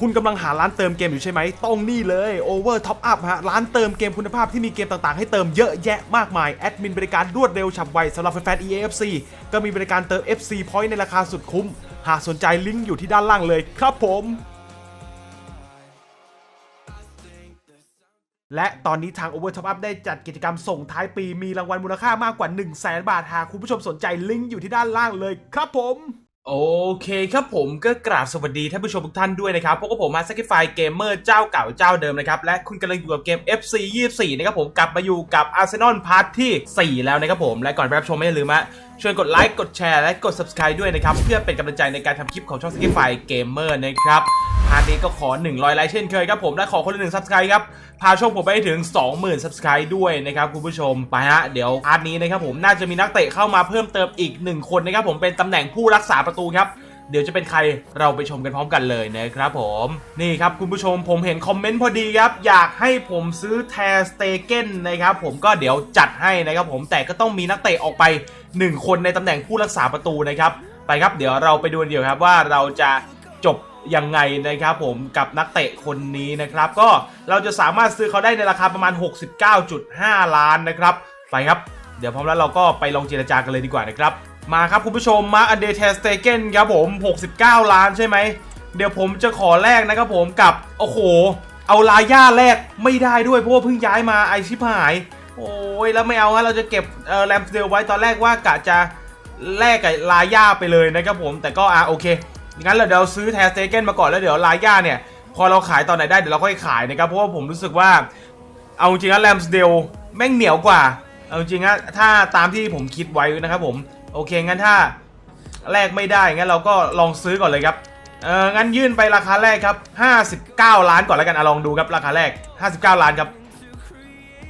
คุณกำลังหาร้านเติมเกมอยู่ใช่ไหมต้องนี่เลย Over Top Up ฮะ ร้านเติมเกมคุณภาพที่มีเกมต่างๆ ให้เติมเยอะแยะมากมาย แอดมินบริการรวดเร็วฉับไวสำหรับแฟนๆ EAFC ก็มีบริการเติม FC Point ในราคาสุดคุ้ม หากสนใจลิงก์อยู่ที่ด้านล่างเลยครับผมและตอนนี้ทาง Over Top Up ได้จัดกิจกรรมส่งท้ายปีมีรางวัลมูลค่ามากกว่า 1 0 0 0 0แบาท หากคุณผู้ชมสนใจลิงก์อยู่ที่ด้านล่างเลยครับผม โอเคครับผมก็กราบสวัสดีท่านผู้ชมทุกท่านด้วยนะครับพวกบผมมาสักไฟเกมเมอร์เจ้าเก่าเจ้าเดิมนะครับ และคุณกำลังอยู่กับเกม FC 24 นะครับผมกลับมาอยู่กับ Arsenal พาร์ทที่ 4 แล้วนะครับผมและก่อนไปรับชมไม่ลืมฮะช่วยกดไลค์กดแชร์และกด Subscribe ด้วยนะครับ เพื่อเป็นกำลังใจในการทำคลิปของช่องสักไฟเกมเมอร์นะครับาร์ทนี้ก็ขอ 100 ไลค์เช่นเคยครับผม และขอคนละหนึ่ง Subscribe ครับ พาช่องผมไปให้ถึง 20,000 Subscribe ด้วยนะครับคุณผู้ชม ไปฮะ เดี๋ยวพาร์ทนี้นะครับผมน่าจะมีนักเตะเข้ามาเพิ่มเติมอีก 1 คนนะครับผมเป็นตำแหน่งผู้รักษาประตูครับเดี๋ยวจะเป็นใครเราไปชมกันพร้อมกันเลยนะครับผม นี่ครับคุณผู้ชมผมเห็นคอมเมนต์พอดีครับ อยากให้ผมซื้อแทสเตเกนนะครับผมก็เดี๋ยวจัดให้นะครับผมแต่ก็ต้องมีนักเตะออกไป 1 คนในตำแหน่งผู้รักษาประตูนะครับ ไปครับเดี๋ยวเราไปดูเดี๋ยวครับว่าเราจะจบ ยังไงนะครับผมกับนักเตะคนนี้นะครับ ก็เราจะสามารถซื้อเขาได้ในราคาประมาณ 69.5 ล้านนะครับ ไปครับ เดี๋ยวพร้อมแล้วเราก็ไปลองเจรจากันเลยดีกว่านะครับ มาครับคุณผู้ชมมาอันเดเทสเตเกนครับผม 69 ล้านใช่ไหม เดี๋ยวผมจะขอแลกนะครับผมกับ โอ้โห เอาลาย่าแลกไม่ได้ด้วยเพราะว่าเพิ่งย้ายมาไอชิบหาย โอ้ยแล้วไม่เอาฮะเราจะเก็บเออแรมสเดลไว้ตอนแรกว่ากะจะแลกกับลาย่าไปเลยนะครับผมแต่ก็อะโอเค งั้นเราเดี๋ยวซื้อแทสเตเกนมาก่อนแล้วเดี๋ยวลาย่าเนี่ยพอเราขายตอนไหนได้เดี๋ยวเราค่อยขายนะครับเพราะว่าผมรู้สึกว่าเอาจริงๆแรมสเดลแม่งเหนียวกว่าเอาจริงๆนะถ้าตามที่ผมคิดไว้นะครับผมโอเคงั้นถ้าแลกไม่ได้งั้นเราก็ลองซื้อก่อนเลยครับเอองั้นยื่นไปราคาแรกครับ 59 ล้านก่อนแล้วกันอะลองดูครับราคาแรก 59 ล้านครับ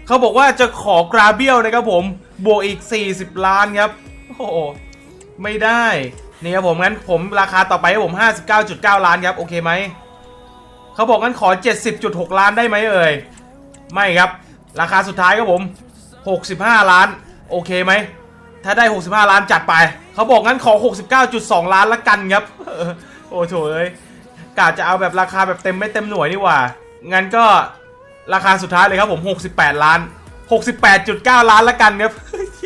เขาบอกว่าจะขอกราเบียลนะครับผมบวกอีก 40 ล้านครับโอ้ไม่ได้ นี่ครับผมงั้นผมราคาต่อไปให้ผม 59.9 ล้านครับ โอเคไหม เขาบอกงั้นขอ 70.6 ล้านได้ไหมเอ่ย ไม่ครับ ราคาสุดท้ายครับผม 65 ล้าน โอเคไหม ถ้าได้ 65 ล้านจัดไป เขาบอกงั้นขอ 69.2 ล้านละกันครับ โอ้โถเอ้ยกาจะเอาแบบราคาแบบเต็มไม่เต็มหน่วยนี่หว่า งั้นก็ราคาสุดท้ายเลยครับผม 68 ล้าน 68.9 ล้านละกันครับ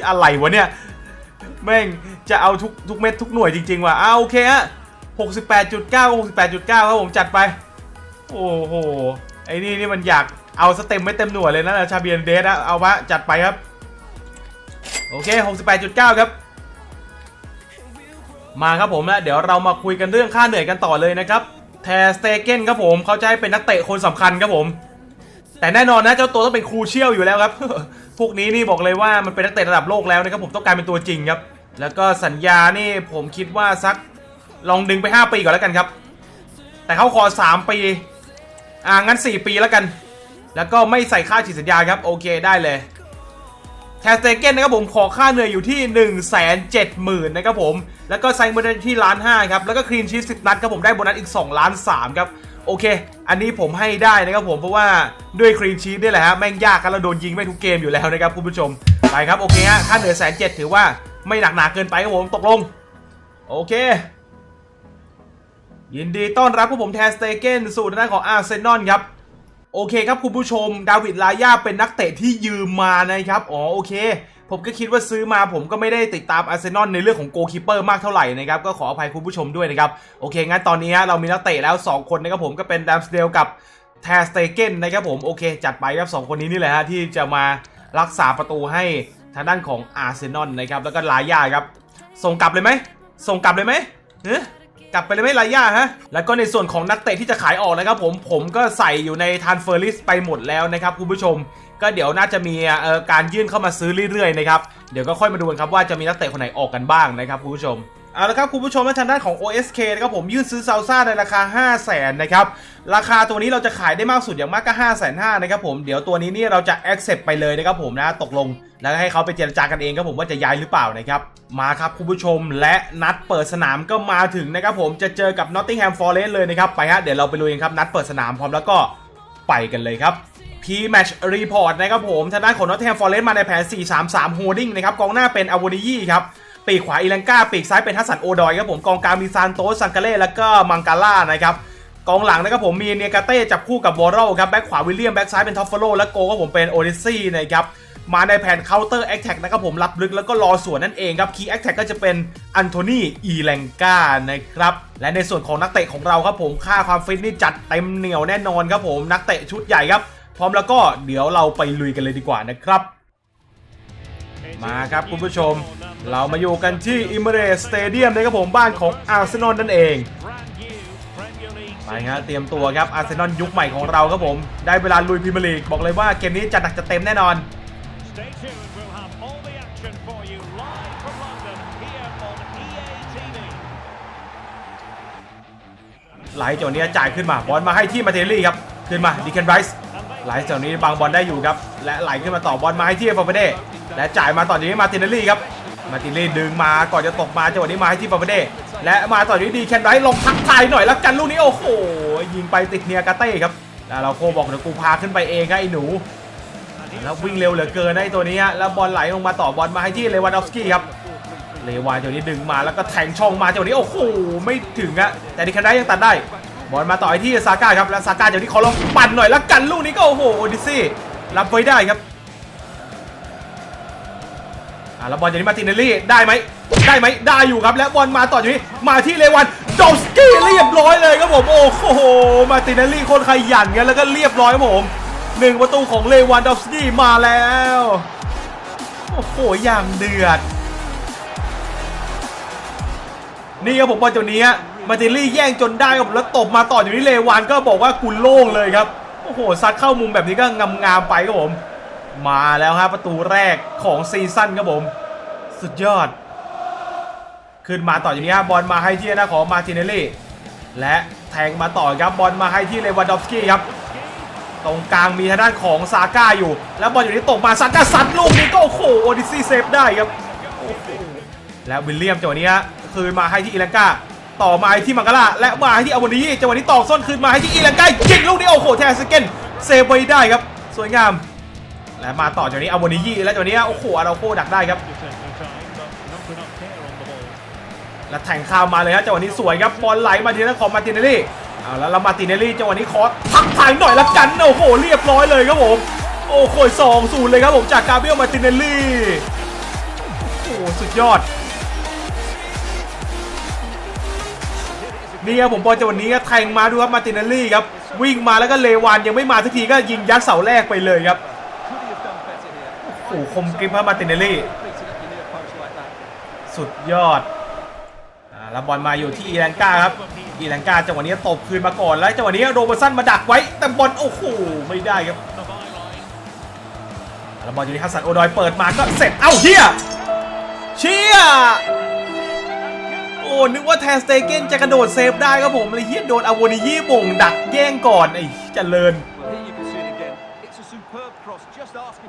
อะไรวะเนี่ย แม่ง จะเอาทุกทุกเม็ดทุกหน่วยจริง ๆ ว่ะอ่าโอเคฮะ68.9 68.9ครับผมจัดไป โอ้โห ไอ้นี่นี่มันอยากเอาสเต็มไม่เต็มหน่วยเลยนะชาเบียนเดสนะเอาวะจัดไปครับ โอเค 68.9 ครับ มาครับผมนะเดี๋ยวเรามาคุยกันเรื่องค่าเหนื่อยกันต่อเลยนะครับแทสเตเกนครับผมเขาจะให้เป็นนักเตะคนสำคัญครับผม แต่แน่นอนนะเจ้าตัวต้องเป็นครูเชี่ยวอยู่แล้วครับ พวกนี้นี่บอกเลยว่ามันเป็นนักเตะระดับโลกแล้วนะครับผมต้องการเป็นตัวจริงครับ แล้วก็สัญญานี่ผมคิดว่าสักลองดึงไป 5 ปีก่อนแล้วกันครับ แต่เขาขอ 3 ปี อ่างั้น 4 ปีแล้วกัน แล้วก็ไม่ใส่ค่าฉีดสัญญาครับ โอเคได้เลยแทสเตเกนนะครับผมขอค่าเหนื่อยอยู่ที่ 1 7 0 0 0 0นะครับผม แล้วก็ไซน์โบนัสที่ล้านห้าครับ แล้วก็คลีนชีส10นัดครับผมได้โบนัสอีก2ล้าน3ครับ โอเค อันนี้ผมให้ได้นะครับผมเพราะว่าด้วยคลีนชีสนี่แหละฮะแม่งยากครับเราโดนยิงไม่ทุกเกมอยู่แล้วนะครับคุณผู้ชม ไปครับโอเคฮะค่าเหนื่อยแสนเจ็ดถือว่า ไม่หนักหนาเกินไปครับผมตกลง โอเค ยินดีต้อนรับผู้ผมแทสเตเกนสู่ทางด้านของอาร์เซนอลครับ โอเคครับคุณผู้ชม ดาวิดลาย่าเป็นนักเตะที่ยืมมานะครับ อ๋อโอเค ผมก็คิดว่าซื้อมาผมก็ไม่ได้ติดตามอาร์เซนอลในเรื่องของโกลคีเปอร์มากเท่าไหร่นะครับ ก็ขออภัยคุณผู้ชมด้วยนะครับ โอเค งั้นตอนนี้เรามีนักเตะแล้ว 2 คนนะครับผมก็เป็นดัมสเดลกับแทสเตเกนนะครับผม โอเค จัดไปครับ2คนนี้นี่แหละฮะที่จะมารักษาประตูให้ ทางด้านของอาร์เซนอลนะครับแล้วก็ลาย่าครับ ส่งกลับเลยไหมส่งกลับเลยไหมเอ๊ะกลับไปเลยไหมลาย่าฮะ แล้วก็ในส่วนของนักเตะที่จะขายออกนะครับผมผมก็ใส่อยู่ในทานเฟอร์ลิสไปหมดแล้วนะครับคุณผู้ชม ก็เดี๋ยวน่าจะมีเอ่อการยื่นเข้ามาซื้อเรื่อยๆนะครับเดี๋ยวก็ค่อยมาดูกันครับว่าจะมีนักเตะคนไหนออกกันบ้างนะครับคุณผู้ชม เอาละครับคุณผู้ชมและทางด้านของ OSK นะครับผมยื่นซื้อซาลซ่าในราคา 5 0 0แสนนะครับ ราคาตัวนี้เราจะขายได้มากสุดอย่างมากก็ 5 5 0 0 0นะครับผมเดี๋ยวตัวนี้นี่เราจะ accept ไปเลยนะครับผมนะตกลง แล้วให้เขาไปเจรจากันเองครับผมว่าจะย้ายหรือเปล่านะครับมาครับคุณผู้ชมและนัดเปิดสนามก็มาถึงนะครับผมจะเจอกับ Nottingham Forest เลยนะครับไปฮะเดี๋ยวเราไปลุยกันครับนัดเปิดสนามพร้อมแล้วก็ไปกันเลยครับ P-Match Report นะครับผมทางด้านของ Nottingham Forest มาในแผน 4-3-3 Holding นะครับกองหน้าเป็นอ w ว n นิยี่ครับ ปีกขวาอีลังกาปีกซ้ายเป็นทัสสันโอดอยครับผมกองกลางมีซานโตสซังกาเล่แล้วก็มังกาล่านะครับกองหลังนะครับผมมีเนียกาเต้จับคู่กับวอร์เรลครับแบ็คขวาวิลเลียมแบ็คซ้ายเป็นท็อฟฟโลและโกก็ผมเป็นโอดิซี่นะครับมาในแผนเคาน์เตอร์แอคแท็กนะครับผมรับลึกแล้วก็รอสวนนั่นเองครับคีย์แอคแท็กก็จะเป็นอันโทนีอีแลงกานะครับและในส่วนของนักเตะของเราครับผมค่าความฟิตนี่จัดเต็มเหนียวแน่นอนครับผมนักเตะชุดใหญ่ครับพร้อมแล้วก็เดี๋ยวเราไปลุยกันเลยดีกว่านะครับ มาครับคุณผู้ชม เรามาอยู่กันที่อิมเรสสเตเดียมนะครับผมบ้านของอาร์เซนอลนั่นเองไปครับเตรียมตัวครับอาร์เซนอลยุคใหม่ของเราครับผม ได้เวลาลุยพรีเมียร์ลีกบอกเลยว่าเกมนี้จัดหนักจัดเต็มแน่นอนไหลจังหวะนี้จ่ายขึ้นมาบอลมาให้ที่มาเทลลี่ครับ ขึ้นมาดิเคนไรส์ไหลจังหวะนี้บางบอลได้อยู่ครับ และไหลขึ้นมาต่อบอลมาให้ที่ฟาเฟเด้ และจ่ายมาต่อจากนี้มาตินเนลลี่ครับ มาตินเนลลี่ดึงมาก่อนจะตกมาจังหวะนี้มาให้ที่ฟาเฟเดและมาต่อจากนี้ดีเคนไรส์ลงทักทายหน่อยแล้วกันลูกนี้โอ้โหยิงไปติดเนียกาเต้ครับแล้วเราโคบอกเดี๋ยวกูพาขึ้นไปเองไอ้หนูแล้ววิ่งเร็วเหลือเกินไอ้ตัวนี้แล้วบอลไหลลงมาต่อบอลมาให้ที่เลวานดอฟสกี้ครับเลวานจังหวะนี้ดึงมาแล้วก็แทงช่องมาจังหวะนี้โอ้โหไม่ถึงอะแต่ดิคันได้ยังตัดได้บอลมาต่อที่ซาก้าครับแล้วซาก้าจังหวะนี้ขอลองปั่นหน่อยแล้วกันลูกนี้ก็โอ้โหดิซี่รับไว้ได้ครับ อ่าแล้วบอลจากนี้มาตินเนลลี่ได้ไหมได้ไหมได้อยู่ครับ และบอลมาต่อจากนี้มาที่เลวันดอฟสกี้เรียบร้อยเลยครับผมโอ้โหมาตินเนลลี่คนขยันกันแล้วก็เรียบร้อยครับผมหนึ่งประตูของเลวันดอฟสกี้มาแล้วโอ้โหอย่างเดือด นี่ครับผมบอลตัวนี้มาติลี่แย่งจนได้ครับแล้วตบมาต่ออยู่ที่เลวานก็บอกว่ากุลโล่งเลยครับโอ้โหซัดเข้ามุมแบบนี้ก็งามๆไปครับผม มาแล้วฮะประตูแรกของซีซั่นครับผม สุดยอด ขึ้นมาต่ออย่างนี้ฮะบอลมาให้ที่หน้าของมาตินเนลลี่ และแทงมาต่อครับบอลมาให้ที่เลวานดอฟสกี้ครับตรงกลางมีทางด้านของซาก้าอยู่ แล้วบอลอยู่ที่ตกมาซาก้าซัดลูกนี้ก็โอ้โหโอดิซี่เซฟได้ครับและวิลเลียมจังหวะนี้คืนมาให้ที่อีลังกาต่อมาให้ที่มังกาลาและมาให้ที่อาวานีจังหวะนี้ต่อส้นคืนมาให้ที่อีลังกายิงลูกนี้โอ้โหแทนสเกนเซฟไว้ได้ครับ สวยงาม และมาต่อจากนี้อาวานีและจากนี้โอ้โหอาราโคดักได้ครับ และแทงข้ามมาเลยฮะจังหวะนี้สวยครับบอลไหลมาทีนั้นของมาตินเนลลี่เอาแล้วล้วมาตินเนลลี่จังหวะนี้คอสทักทายหน่อยละกันโอ้โหเรียบร้อยเลยครับผมโอ้โหสองศูนย์เลยครับผมจากกาเบรียลมาตินเนลลี่โอ้สุดยอดนี่ครับผมบอลจังหวะนี้แทงมาดูครับมาตินเนลลี่ครับวิ่งมาแล้วก็เลวานยังไม่มาสักทีก็ยิงยัดเสาแรกไปเลยครับ here? โอ้โหคมกริปครับมาตินเนลลี่ สุดยอดอ่าแล้วบอลมาอยู่ที่อีแลนกาครับ อีแลนกาจังหวะนี้ตบคืนมาก่อนแล้วจังหวะนี้โรเบอร์สันมาดักไว้แต่บอลโอ้โหไม่ได้ครับแล้วบอลอยู่ที่ฮัสซันโอดอยเปิดมาก็เสร็จเอ้าเชียเชียโอ้นึกว่าแทนสเตเกนจะกระโดดเซฟได้ครับผมเลยเฮียโดนอาวนิยี่บ่งดักแย่งก่อนไอ้เจริญ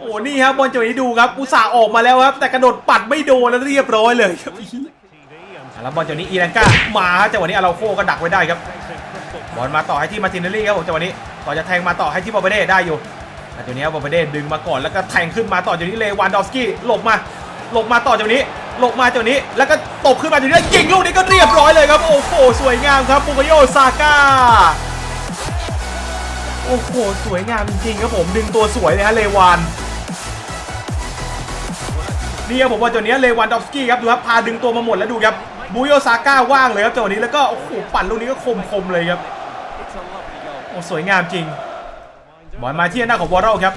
โอ้นี่ครับบอลจังหวะนี้ดูครับอุตส่าห์ออกมาแล้วครับ แต่กระโดดปัดไม่โดนแล้วเรียบร้อยเลยครับแล้วบอลจังหวะนี้อีแลนกามาจังหวะนี้อาราโคก็ดักไว้ได้ครับบอลมาต่อให้ที่มาตินเนลลี่ครับผมจังหวะนี้ก่อนจะแทงมาต่อให้ที่บอเบเด้ได้อยู่แต่ตัวนี้บอเบเด้ดึงมาก่อนแล้วก็แทงขึ้นมาต่อจากนี้เลวานดอฟสกี้หลบมาหลบมาต่อจากนี้หลบมาจากนี้ แล้วก็ตบขึ้นมาจากนี้แล้ยิงลูกนี้ก็เรียบร้อยเลยครับโอ้โหสวยงามครับปุกโยซาก้าโอ้โหสวยงามจริงๆครับผมดึงตัวสวยเลยฮะเลวาน นี่ครับผมว่าตัวนี้เลวานดอฟสกี้ครับดูครับพาดึงตัวมาหมดแล้วดูครับบุโยซาก้าว่างเลยครับจังหวะนี้แล้วก็โอ้โหปั่นลูกนี้ก็คมๆเลยครับโอ้สวยงามจริงบอลมาที่หน้าของบอลเราครับ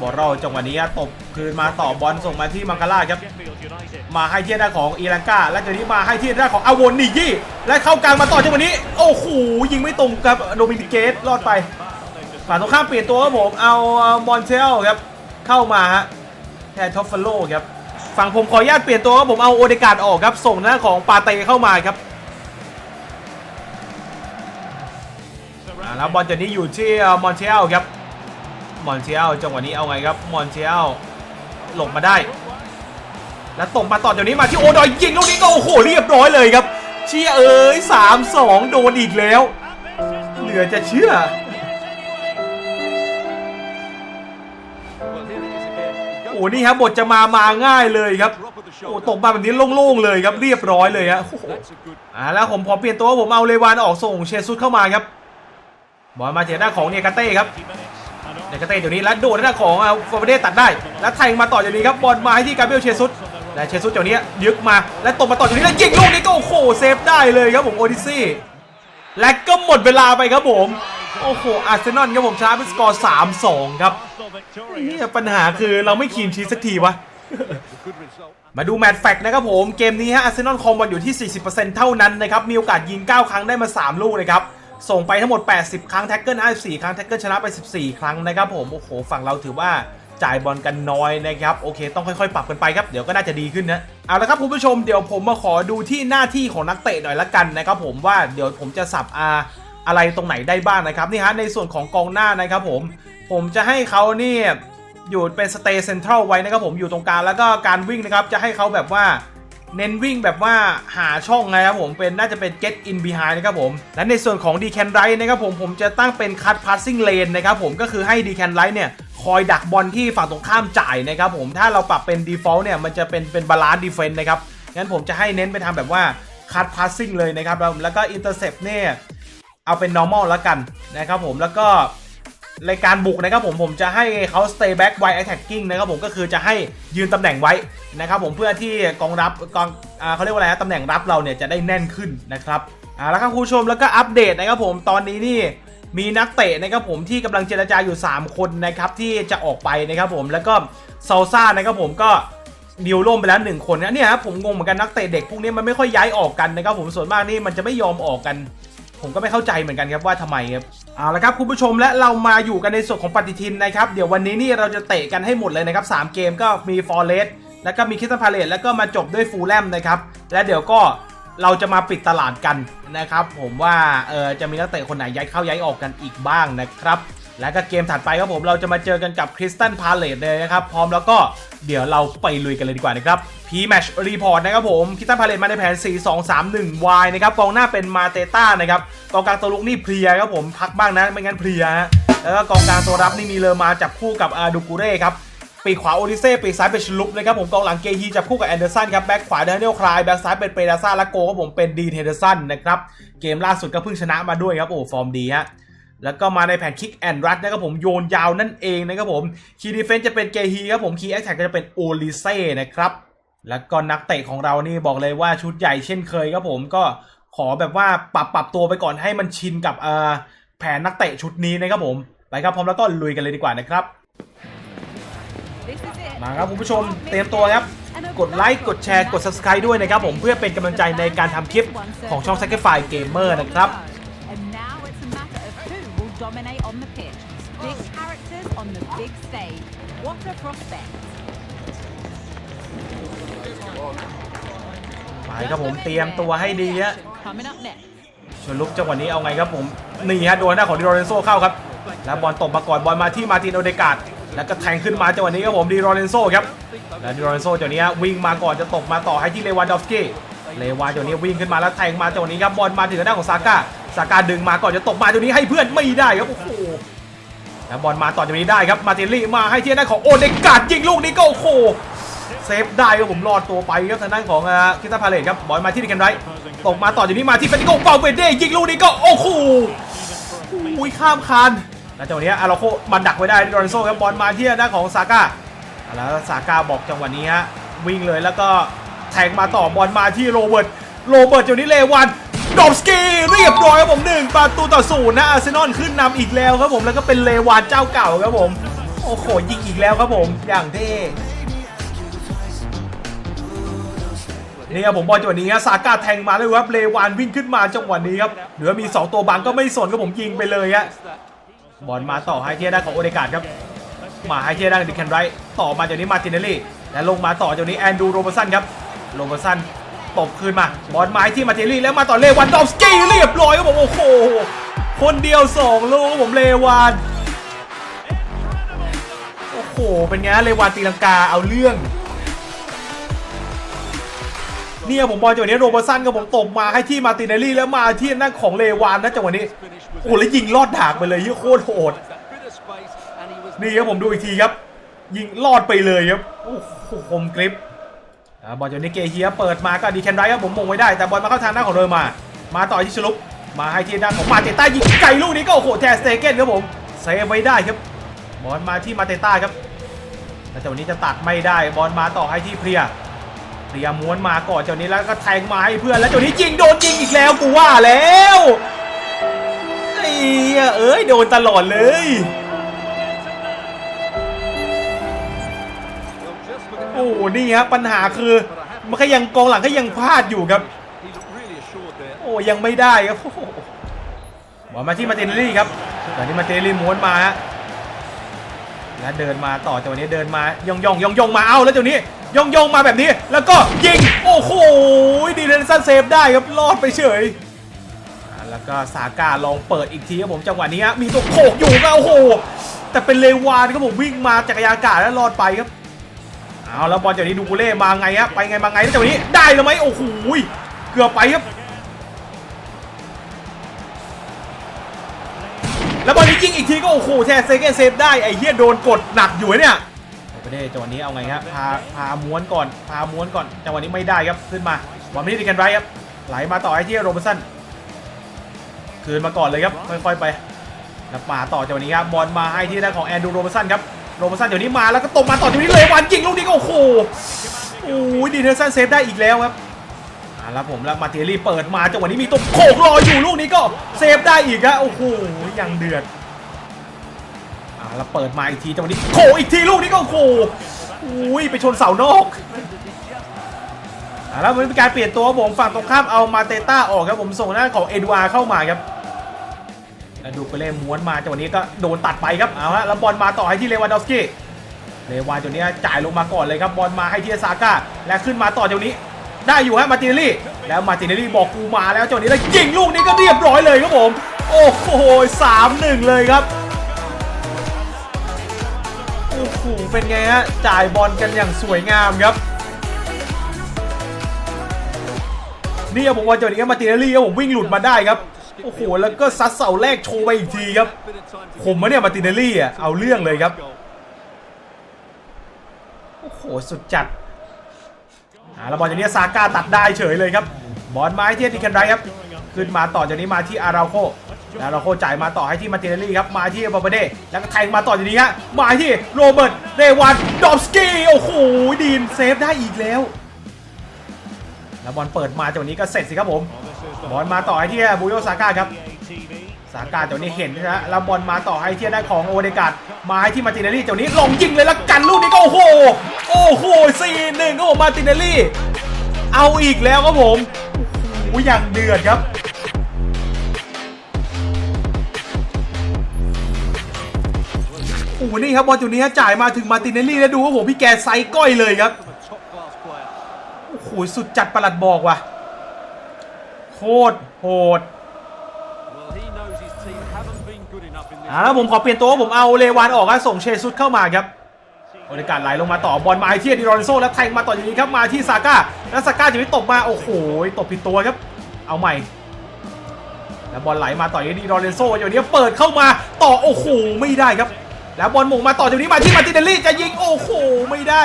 บอลเราจังหวะนี้ตบคืนมาต่อบอลส่งมาที่มังกาลาครับมาให้ที่หน้าของอีลังกาและจากนี้มาให้ที่หน้าของอาวนิยี่และเข้ากลางมาต่อจังหวะนี้ โอ้โหยิงไม่ตรงครับโดมินิเกสรอดไปฝ่ายตรงข้ามเปลี่ยนตัวครับผมเอามอนเทลครับเข้ามาฮะแทนท็อฟฟโลครับ ฝั่งผมขออนุญาตเปลี่ยนตัวครับผมเอาโอเดการ์ดออกครับ ส่งหน้าของปาเต้เข้ามาครับแล้วบอลจากนี้อยู่ที่มอนเทลครับ มอนเชลจังหวะนี้เอาไงครับ มอนเชลหลบมาได้ แล้วตกมาต่อจากนี้มาที่โอดอยยิงลูกนี้ก็โอ้โหเรียบร้อยเลยครับ เชียเอ้ยสามสองโดนอีกแล้ว เหลือจะเชื่อ โอ้นี่ครับบทจะมามาง่ายเลยครับโอ้ตกมาแบบนี้โล่งๆเลยครับเรียบร้อยเลยฮะอ่าแล้วผมขอเปลี่ยนตัวผมเอาเลวานออกส่งเชซุสเข้ามาครับบอลมาเสียหน้าของเนกาเต้ครับเนกาเต้ตัวนี้แล้วโดดหน้าของอ่าฟอร์เดตัดได้ แล้วแทงมาต่อจากนี้ครับบอลมาให้ที่กาเบรียลเชซุสและเชซุสจากนี้ยึกมาและตบมาต่อจากนี้แล้วยิงลูกนี้ก็โอ้โหเซฟได้เลยครับผมโอดิซี่และก็หมดเวลาไปครับผม โอ้โห อาร์เซนอลครับผมชนะเป็นสกอร์ 3-2 ครับนี่ปัญหาคือเราไม่คีนชีสสักทีวะ มาดูแมตช์แฟกต์นะครับผม เกมนี้ฮะอาร์เซนอลคอมบอลอยู่ที่ 40%เท่านั้นนะครับ มีโอกาสยิง 9 ครั้งได้มา 3 ลูกนะครับ ส่งไปทั้งหมด 80 ครั้ง แท็กเกิล54 ครั้ง แท็กเกิลชนะไป 14 ครั้งนะครับผม โอ้โห ฝั่งเราถือว่าจ่ายบอลกันน้อยนะครับ โอเค ต้องค่อยๆ ปรับกันไปครับ เดี๋ยวก็น่าจะดีขึ้นนะ เอาละครับคุณผู้ชม เดี๋ยวผมมาขอดูที่หน้าที่ของนักเตะหน่อยละกันนะครับผมว่าเดี๋ยวผมจะสับอา อะไรตรงไหนได้บ้างนะครับนี่ฮะในส่วนของกองหน้านะครับผมผมจะให้เขานี่อยู่เป็นสเตย์เซ็นทรัลไว้นะครับผมอยู่ตรงกลางแล้วก็การวิ่งนะครับจะให้เขาแบบว่าเน้นวิ่งแบบว่าหาช่องนะครับผมเป็นน่าจะเป็น get in behind นะครับผม และในส่วนของ d c a n right นะครับผมผมจะตั้งเป็น cut passing lane นะครับผมก็คือให้ d c a n right เนี่ยคอยดักบอลที่ฝั่งตรงข้ามจ่ายนะครับผมถ้าเราปรับเป็น default เนี่ยมันจะเป็นเป็น balance defense นะครับงั้นผมจะให้เน้นไปทำแบบว่า cut passing เลยนะครับแล้วแล้วก็ intercept เนี่ย เอาเป็น normal แล้วกันนะครับผมแล้วก็รายการบุกนะครับผมผมจะให้เขา stay back while attacking นะครับผมก็คือจะให้ยืนตำแหน่งไว้นะครับผมเพื่อที่กองรับกองอเขาเรียกว่าอะไรนะตำแหน่งรับเราเนี่ยจะได้แน่นขึ้นนะครับอ่าแล้วครับคุณผู้ชมแล้วก็อัปเดตนะครับผมตอนนี้นี่มีนักเตะนะครับผมที่กำลังเจรจาอยู่ 3 คนนะครับที่จะออกไปนะครับผมแล้วก็เซาซ่านะครับผมก็ดีลล่มไปแล้วหนึ่งคนนะเนี่ยครับผมงงเหมือนกันนักเตะเด็กพวกนี้มันไม่ค่อยย้ายออกกันนะครับผมส่วนมากนี่มันจะไม่ยอมออกกัน ผมก็ไม่เข้าใจเหมือนกันครับว่าทำไมครับเอาละครับคุณผู้ชมและเรามาอยู่กันในส่วนของปฏิทินนะครับ เดี๋ยววันนี้นี่เราจะเตะกันให้หมดเลยนะครับ3เกมก็มีฟอร์เรสแล้วก็มีคิสตันพาเลตแล้วก็มาจบด้วยฟูลแลมนะครับ และเดี๋ยวก็เราจะมาปิดตลาดกันนะครับ ผมว่าเออจะมีนักเตะคนไหนย้ายเข้าย้ายออกกันอีกบ้างนะครับ และก็เกมถัดไปครับผมเราจะมาเจอกันกับคริสตันพาเลตเลยนะครับ พร้อมแล้วก็เดี๋ยวเราไปลุยกันเลยดีกว่านะครับ P-Match Report นะครับผมคริสตันพาเลตมาในแผน 4 2 3 1 Y นะครับกองหน้าเป็นมาเตต้านะครับกองกลางตัวลุกนี่เพลียครับผมพักบ้างนะไม่งั้นเพลียฮะแล้วก็กองกลางตัวรับนี่มีเลอมาจับคู่กับอาดูกูเร่ครับปีขวาโอลิเซ่ปีซ้ายเป็นชลุปนะครับผมกองหลังเกฮีจับคู่กับแอนเดอร์สันครับแบ็คขวาเดนเนลคลายแบ็คซ้ายเป็นเปดซ่าและโกครับผมเป็นดีเทเดอร์สันนะครับเกมล่าสุดก็เพิ่งชนะมาด้วยครับโอ้ฟอร์มดีฮะ แล้วก็มาในแผนคิกแอนด์รัดนะครับผมโยนยาวนั่นเองนะครับผมคีดีเฟนจะเป็นเกฮีครับผมคีแอคแท็กก็จะเป็นโอลิเซ่นะครับแล้วก็นักเตะของเรานี่บอกเลยว่าชุดใหญ่เช่นเคยครับผมก็ขอแบบว่าปรับปรับตัวไปก่อนให้มันชินกับเอ่อแผนนักเตะชุดนี้นะครับผมไปครับพร้อมแล้วก็ลุยกันเลยดีกว่านะครับมาครับคุณผู้ชมเตรียมตัวครับกดไลค์กดแชร์กด subscribe ด้วยนะครับผมเพื่อเป็นกำลังใจในการทำคลิปของช่อง Sacrifice Gamer นะครับ dominate on the pitch. Big characters on the big stage. What a prospect. ไปครับผมเตรียมตัวให้ดีฮะ Coming up next. ชวนลุกจังหวะนี้เอาไงครับผม นี่ฮะโดนหน้าของดิโรเรนโซเข้าครับ แล้วบอลตกมาก่อนบอลมาที่มาร์ตินโอเดกาดแล้วก็แทงขึ้นมาจังหวะนี้ครับผมดิโรเรนโซครับ แล้วดิโรเรนโซจังหวะนี้ฮะวิ่งมาก่อนจะตกมาต่อให้ที่เลวานดอฟสกี้เลวานจังหวะนี้วิ่งขึ้นมาแล้วแทงมาจังหวะนี้ครับบอลมาถึงทางด้านของซาก้า ซาก้าดึงมาก่อนจะตกมาจังนี้ให้เพื่อนไม่ได้ครับโอ้โหแล้วบอลมาต่อจากนี้ได้ครับมาตินลี่มาให้ที่ด้าของโอเดกาดยิงลูกนี้ก็โอ้โหเซฟได้ครับผมรอดตัวไปครับทางด้านของคิตาพาเลตครับบอลมาที่ดิกันไรตกมาต่อจากนี้มาที่เฟนติโกเปาเวเด้ยิงลูกนี้ก็โอ้โหอุ้ยข้ามคานแล้วจังหวะนี้อาราโคมันดักไว้ได้ดอนโซครับบอลมาที่ด้านของซาก้าแล้วซาก้าบอกจังหวะนี้ฮะวิ่งเลยแล้วก็แทงมาต่อบอลมาที่โรเบิร์ตโรเบิร์ตจังหวะนี้เลวัน ดอบสกีเรียบร้อยครับผมหนึ่งประตูต่อศูนย์นะอาร์เซนอลขึ้นนำอีกแล้วครับผมแล้วก็เป็นเลวานเจ้าเก่าครับผมโอ้โหยิงอีกแล้วครับผมอย่างเท่นี่ครับผมบอลจังหวะนี้ฮะซาก้าแทงมาเลยครับเลวานวิ่งขึ้นมาจังหวะนี้ครับเหลือมี 2 ตัวบังก็ไม่สนครับผมยิงไปเลยฮะบอลมาต่อให้เทียได้ของโอเดกาดครับมาให้เทียได้ดิแคนไรท์ต่อมาจากนี้มาตินเนลลี่และลงมาต่อจากนี้แอนดูโรเบร์สันครับโรเบร์สัน ตบคืนมา บอลไม้ที่มาติเนลลี่แล้วมาต่อเลวันดอฟสกี้เรียบร้อยครับผมโอ้โห คนเดียวสองลูกครับผมเลวานโอ้โห เป็นไงเลวานตีลังกาเอาเรื่อง เนี่ยผมบอลจังหวะนี้โรเบอร์สันกับผมตบมาให้ที่มาตินเนลลี่แล้วมาที่นั่นของเลวานนะจังหวะนี้ โอ้แล้วยิงลอดดากไปเลยยี่โคตรโหด นี่ครับผมดูอีกทีครับ ยิงลอดไปเลยครับ โอ้โหคมกริป บอลจากนี้เกเฮียเปิดมาก็ดีแคนไรครับผมมงไว้ได้แต่บอลมาเข้าทางหน้าของเรมา มาต่อที่ชลุปมาให้ที่ด้านของมาเตต้ายิงไกลลูกนี้ก็โอ้โหแทสเตเกนครับผมเซฟไว้ได้ครับบอลมาที่มาเตต้าครับแล้วเจ้านี้จะตัดไม่ได้บอลมาต่อให้ที่เพลียเพลียม้วนมาก่อนเจ้านี้แล้วก็แทงมาให้เพื่อนแล้วเจ้านี้ยิงโดนยิงอีกแล้วกูว่าแล้วไอ้เฮ้ยเอ้ยโดนตลอดเลย นี่ฮะปัญหาคือมันก็ยังกองหลังก็ยังพลาดอยู่ครับ โอ้ยังไม่ได้ครับบอลมาที่มาร์ตินลลี่ครับตอนนี้มาร์ตินลลี่ม้วนมาฮะแล้วเดินมาต่อจากวันนี้เดินมาย่องย่องย่องย่องมาเอาแล้วเดี๋ยวนี้ย่องย่องมาแบบนี้ แล้วก็ยิงโอ้โหดีเดนสันเซฟได้ครับรอดไปเฉยแล้วก็สาการลองเปิดอีกทีครับผมจังหวะนี้มีตัวโขกอยู่ก็โอ้โหแต่เป็นเลวานครับผมวิ่งมาจากรยานอากาศแล้วรอดไปครับ เอาแล้วบอลจากนี้ดูกูเล่มาไงฮะไปไงมาไงแล้วจากนี้ได้หรือไม่โอ้โหเกือบไปครับแล้วบอลนี้ยิงอีกทีก็โอ้โหแทนเซเกนเซฟได้ไอ้เหี้ยโดนกดหนักอยู่เนี่ยไม่ได้จังหวะนี้เอาไงครับพาพาม้วนก่อนพาม้วนก่อนจังหวะนี้ไม่ได้ครับขึ้นมาบอลไม่ได้ดีกันไรครับไหลมาต่อให้ที่โรเบร์ตสันคืนมาก่อนเลยครับค่อยๆไปแล้วป่าต่อจังหวะนี้ครับบอลมาให้ที่ด้านของแอนดูโรเบร์ตสันครับ โรเบสันเดี๋ยวนี้มาแล้วก็ตบมาต่อจังหวะนี้เลยวันยิงลูกนี้ก็โอ้โหโอ้ยดีเทอร์สันเซฟได้อีกแล้วครับอ่าแล้วผมแล้วมาเทลี่เปิดมาจังหวะนี้มีตัวโขกรออยู่ลูกนี้ก็เซฟได้อีกฮะโอ้โหยังเดือดอ่าแล้วเปิดมาอีกทีจังหวะนี้โขกอีกทีลูกนี้ก็โอ้โหอุ้ยไปชนเสานอกแล้วมันเป็นการเปลี่ยนตัวผมฝั่งตรงข้ามเอามาเตต้าออกครับผมส่งหน้าของเอ็ดวาร์เข้ามาครับ แล้วดูไปเล่ม้วนมาจังหวะนี้ก็โดนตัดไปครับเอาละแล้วบอลมาต่อให้ที่เลวานดอฟสกี้เลวานตัวนี้จ่ายลงมาก่อนเลยครับบอลมาให้ที่ซาก้าและขึ้นมาต่อจังหวะนี้ ได้อยู่ฮะมาตินลี่ แล้วมาตินลี่บอกกูมาแล้วจังหวะนี้แล้วยิงลูกนี้ก็เรียบร้อยเลยครับผม โอ้โหสามหนึ่งเลยครับโอ้โหเป็นไงฮะจ่ายบอลกันอย่างสวยงามครับนี่ผมว่าจังหวะนี้มาตินลลี่ครับผมวิ่งหลุดมาได้ครับ โอ้โห แล้วก็ซัดเสาแรกโชว์ไปอีกทีครับ Bit of time to ผมมะเนี่ยมาตินเนลลี่อะเอาเรื่องเลยครับ โอ้โห สุดจัดอ่าแล้วบอลจากนี้ซาก้าตัดได้เฉยเลยครับ บอลไม้ที่ดิแคนไรครับ ขึ้นมาต่อจากนี้มาที่อาราโคแล้วอาราโคจ่ายมาต่อให้ที่มาตินเนลลี่ครับ มาที่บาเบเดแล้วก็แทงมาต่อจากนี้ฮะ มาที่โรเบิร์ต เรวัน ดอฟสกี้ โอ้โห ดีนเซฟได้อีกแล้ว แล้วบอลเปิดมาจากนี้ก็เสร็จสิครับผม บอลมาต่อให้ที่บูโยซาก้าครับสาการเจ้านี้เห็นนะฮะแล้วบอลมาต่อให้เทียได้ของโอเดกาดมาให้ที่มาติเนลลี่เจ้านี้ลงยิงเลยละกันลูกนี้ก็โอ้โห โอ้โหสี่หนึ่งก็ผมาติเนลลี่ เอาอีกแล้วครับผมโอ้โหอย่างเดือดครับโอ้โหนี่ครับบอลจุดนี้จ่ายมาถึงมาติเนลลี่แล้วดูว่าผมพี่แกไซก้อยเลยครับโอ้โหสุดจัดประหลัดบอกว่ะ ตรโหด Well, he knows his team haven't been good enough in this. อ่าแล้วผมขอเปลี่ยนตัวผมเอาเลวานออกแล้วส่งเชซุดเข้ามาครับโอเดการไหลลงมาต่อบอลมาที่ดิโรนโซแล้วแทงมาต่ออย่างนี้ครับมาที่ซาก้าแล้วซาก้าจะไม่ตบมาโอ้โหตบผิดตัวครับ เอาใหม่แล้วบอลไหลมาต่ออย่างนี้ดิโรนโซอย่างนี้เปิดเข้ามาต่อโอ้โหไม่ได้ครับ แล้วบอลหม่งมาต่อจากนี้มาที่มาร์ติเนลลี่จะยิงโอ้โหไม่ได้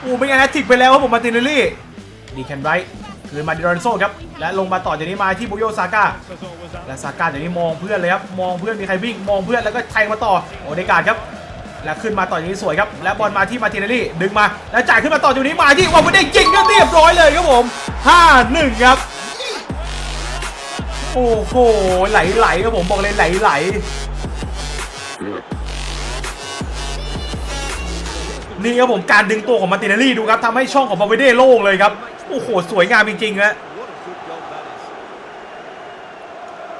โอ้ไม่งั้นแฮตทริกไปแล้วครับผมมาร์ติเนลลี่ดีแคนไรท์ คืนมาดิโรนโซครับ และลงมาต่อจากนี้มาที่บุโยซาก้า และซาก้าเดี๋ยวนี้มองเพื่อนเลยครับ มองเพื่อนมีใครวิ่ง มองเพื่อนแล้วก็แทงมาต่อ โอเดกาดครับ แล้วขึ้นมาต่ออย่างนี้สวยครับ แล้วบอลมาที่มาติเนลลี่ ดึงมา แล้วจ่ายขึ้นมาต่อจากนี้มาที่วาบุเด้ยิงก็เรียบร้อยเลยครับผม 5-1 ครับ โอ้โห ไหลๆครับผมบอกเลยไหลๆนี่ครับผมการดึงตัวของมาติเนลลี่ดูครับทำให้ช่องของบาเวเด้โล่งเลยครับ โอ้โห สวยงามจริงๆฮะ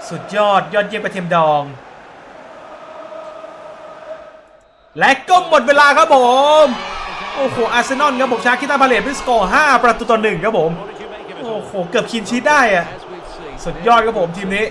สุดยอดยอดเยี่ยมกระเทียมดอง และก็หมดเวลาครับผม โอ้โห อาร์เซนอลครับผมชนะคิตาบาเลตด้วยสกอร์5ประตูต่อหนึ่งครับผม โอ้โห เกือบคินชีตได้อะสุดยอดครับผมทีมนี้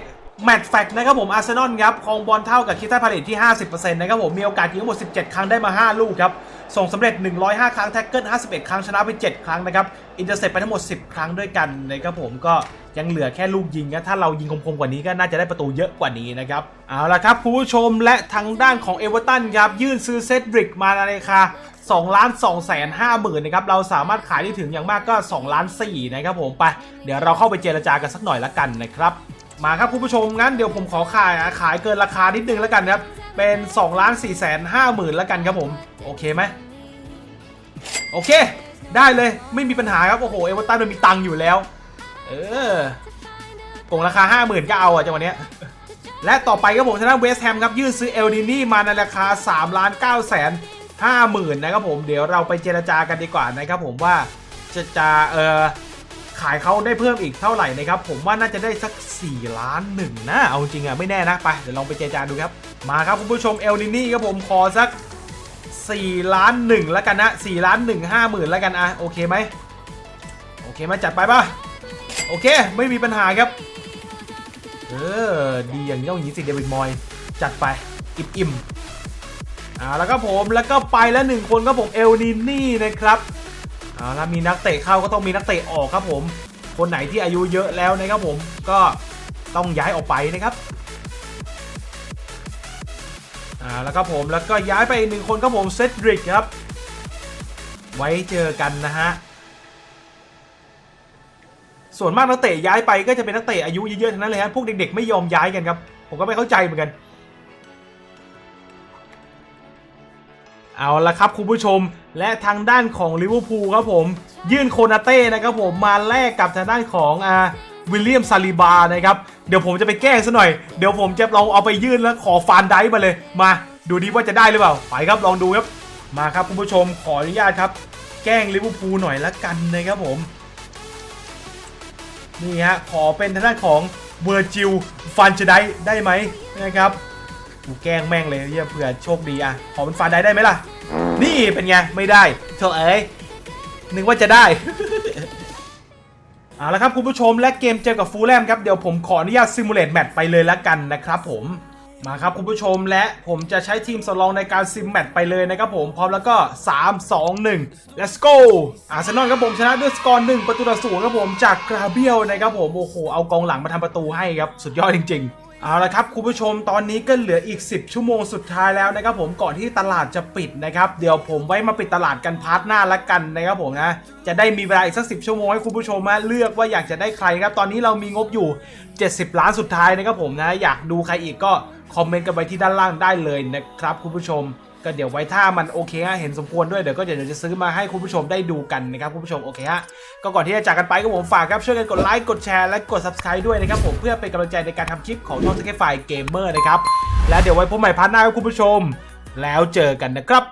แมตช์แฟกนะครับผมอาร์เซนอลครับครองบอลเท่ากับคิตาพาเลตที่ 50%นะครับผมมีโอกาสยิงทั้งหมด 17 ครั้งได้มา 5 ลูกครับ ส่งสำเร็จ 105 ครั้งแท็กเกิล 51 ครั้งชนะไป 7 ครั้งนะครับ อินเตอร์เซปไปทั้งหมด 10 ครั้งด้วยกันนะครับผมก็ยังเหลือแค่ลูกยิงนะถ้าเรายิงคมๆกว่านี้ก็น่าจะได้ประตูเยอะกว่านี้นะครับ เอาละครับคุณผู้ชมและทางด้านของเอเวอร์ตันครับ ยื่นซื้อเซดริกมาในราคา2ล้าน2แสน5หมื่นนะครับ เราสามารถขายได้ถึงอย่างมากก็2ล้าน4นะครับผมไป เดี๋ยวเราเข้าไปเจรจากันสักหน่อยละกันนะครับ มาครับคุณผู้ชมงั้นเดี๋ยวผมขอขายขายเกินราคานิดนึงแล้วกันครับ เป็น2ล้าน4แสน5หมื่นแล้วกันครับผม โอเคไหมโอเค ได้เลยไม่มีปัญหาครับ โอ้โห เอเวอร์ตันมันมีตังค์อยู่แล้ว เออกงราคา 5 0,000 ก็เอาอะจังหวะเนี้ยและต่อไปครับผมชนะเวสแฮมครับ ยื่นซื้อเอลดินี่มาในราคา3ล้าน9แสน5หมื่นนะครับผม เดี๋ยวเราไปเจรจากันดีกว่านะครับผมว่าจะจะเออ ขายเขาได้เพิ่มอีกเท่าไหร่นะครับ ผมว่าน่าจะได้สัก 4 ล้านหนึ่งนะ เอาจริงอะไม่แน่นะ ไป เดี๋ยวลองไปเจรจาดูครับ มาครับคุณผู้ชมเอลดินี่ครับผมขอสัก 4 ล้านหนึ่งแล้วกันนะ4ล้านหนึ่งห้าหมื่นแล้วกันอะโอเคไหมโอเคไหมจัดไปป่ะ โอเค ไม่มีปัญหาครับ เออ ดีอย่างนี้ต้องอย่างนี้สิเดวิดมอยจัดไป อิ่มอิ่มอ่าแล้วก็ผมแล้วก็ไปแล้วหนึ่งคนก็ผมเอลนินนี่นะครับ เอาถ้ามีนักเตะเข้าก็ต้องมีนักเตะออกครับผม คนไหนที่อายุเยอะแล้วนะครับผมก็ต้องย้ายออกไปนะครับอ่าแล้วก็ผมแล้วก็ย้ายไปอีกหนึ่งคนครับผมเซดริกครับ ไว้เจอกันนะฮะส่วนมากนักเตะย้ายไปก็จะเป็นนักเตะอายุเยอะๆทั้งนั้นเลยฮะพวกเด็กๆไม่ยอมย้ายกันครับผมก็ไม่เข้าใจเหมือนกัน เอาละครับคุณผู้ชมและทางด้านของลิเวอร์พูลครับผม ยื่นโคนาเต้นะครับผมมาแลกกับทางด้านของอ่าวิลเลียมซาลิบานะครับเดี๋ยวผมจะไปแก้ซะหน่อย เดี๋ยวผมจะลองเอาไปยื่นแล้วขอฟานไดฟ์มาเลย มาดูดิว่าจะได้หรือเปล่าไปครับลองดูครับมาครับคุณผู้ชมขออนุญาตครับ แกล้งลิเวอร์พูลหน่อยละกันนะครับผมนี่ฮะขอเป็นทางด้านของเวอร์จิลฟันจะได้ได้ไหมนะครับ กูแกล้งแม่งเลยเยี่ยเผื่อโชคดีอะขอเป็นฟันได้ได้ไหมล่ะ นี่เป็นไง ไม่ได้เธอเอ้ยนึกว่าจะได้เอาละครับคุณผู้ชมและเกมเจอกับฟูลแลมครับ เดี๋ยวผมขออนุญาตซิมูเลตแมตช์ไปเลยละกันนะครับผมมาครับคุณผู้ชมและผมจะใช้ทีมสำรองในการซิมแมตช์ไปเลยนะครับผมพร้อมแล้วก็ 3 2 1 let's go อาร์เซนอลครับผมชนะด้วยสกอร์1ประตูต่อศูนย์ครับผมจากกราเบียลนะครับผมโอ้โหเอากองหลังมาทำประตูให้ครับสุดยอดจริง ๆ เอาละครับคุณผู้ชมตอนนี้ก็เหลืออีก 10 ชั่วโมงสุดท้ายแล้วนะครับผมก่อนที่ตลาดจะปิดนะครับ เดี๋ยวผมไว้มาปิดตลาดกันพาร์ทหน้าละกันนะครับผมนะจะได้มีเวลาอีกสัก10ชั่วโมงให้คุณผู้ชมมาเลือกว่าอยากจะได้ใครครับตอนนี้เรามีงบอยู่ 70 ล้านสุดท้ายนะครับผมนะอยากดูใครอีกก็คอมเมนต์กันไว้ที่ด้านล่างได้เลยนะครับคุณผู้ชม ก็เดี๋ยวไว้ถ้ามันโอเคฮะเห็นสมควรด้วยเดี๋ยวก็เดี๋ยวจะซื้อมาให้คุณผู้ชมได้ดูกันนะครับคุณผู้ชมโอเคฮะก็ก่อนที่จะจากกันไปก็ผมฝากครับช่วยกันกดไลค์กดแชร์และกด subscribe ด้วยนะครับผมเพื่อเป็นกำลังใจในการทำคลิปของช่องสเก็ตไฟเกมเมอร์นะครับและเดี๋ยวไว้พบใหม่พาร์ทหน้าครับคุณผู้ชม แล้วเจอกันนะครับ